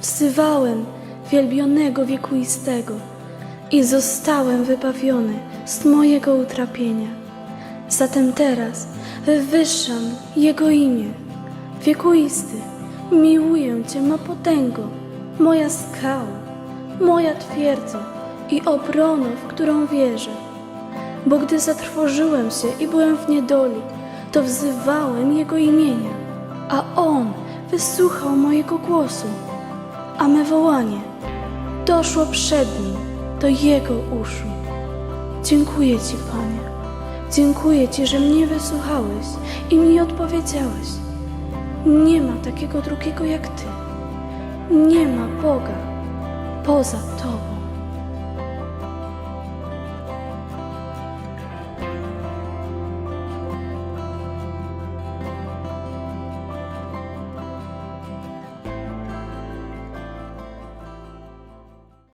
wzywałem wielbionego wiekuistego i zostałem wybawiony z mojego utrapienia. Zatem teraz wywyższam Jego imię. Wiekuisty, miłuję Cię, ma potęgo, moja skała, moja twierdza i obrona, w którą wierzę. Bo gdy zatrwożyłem się i byłem w niedoli, to wzywałem Jego imienia, a On wysłuchał mojego głosu, a me wołanie doszło przed Nim do Jego uszu. Dziękuję Ci, Panie. Dziękuję Ci, że mnie wysłuchałeś i mi odpowiedziałeś. Nie ma takiego drugiego jak Ty. Nie ma Boga poza Tobą.